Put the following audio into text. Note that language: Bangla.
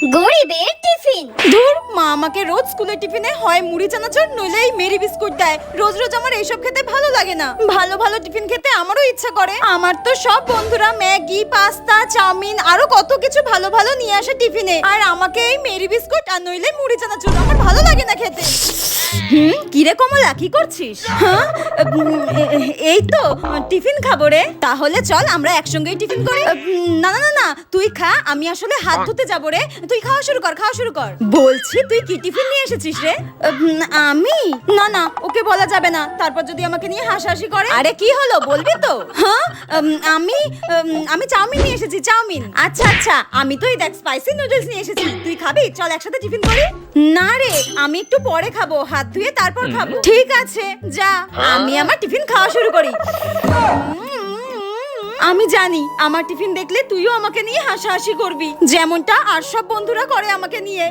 গরিবের টিফিন। ধুর, মা আমাকে রোজ স্কুলের টিফিনে হয় মুড়ি চানাচুর, নইলে এই মেরি বিস্কুট দেয়। রোজ রোজ আমার এইসব খেতে ভালো লাগে না। ভালো ভালো টিফিন খেতে আমারও ইচ্ছা করে। আমার তো সব বন্ধুরা ম্যাগি, পাস্তা, চাউমিন, আরও কত কিছু ভালো ভালো নিয়ে আসে টিফিনে। আর আমাকে এই মেরি বিস্কুট আর নইলে মুড়ি চানাচুর আমার ভালো লাগে না খেতে। হুম, কিরে কমলা, কি করছিস? হ্যাঁ এই তো, টিফিন খাব রে। তাহলে চল আমরা একসঙ্গেই টিফিন করি। না না না তুই খা আমি আসলে হাত ধুতে যাব রে। তুই খাওয়া শুরু কর খাওয়া শুরু কর। বলছি তুই কি টিফিন নিয়ে এসেছিস রে? আমি? না না ওকে বলা যাবে না। তারপর যদি আমাকে নিয়ে হাসাহাসি করে? আরে কি হলো বলবি তো? হ্যাঁ আমি আমি চাউমিন নিয়ে এসেছি চাউমিন। আচ্ছা আচ্ছা আমি তো এই দেখ স্পাইসি নুডলস নিয়ে এসেছি। তুই খাবি? চল একসাথে টিফিন করি। না রে আমি একটু পরে খাব। হাত ধুয়ে তারপর খাব। ঠিক আছে যা। আমি আমার টিফিন খাওয়া শুরু করি। আমি জানি, আমার টিফিন দেখলে তুইও আমাকে নিয়ে হাসাহাসি করবি। যেমনটা আর সব বন্ধুরা করে আমাকে নিয়ে।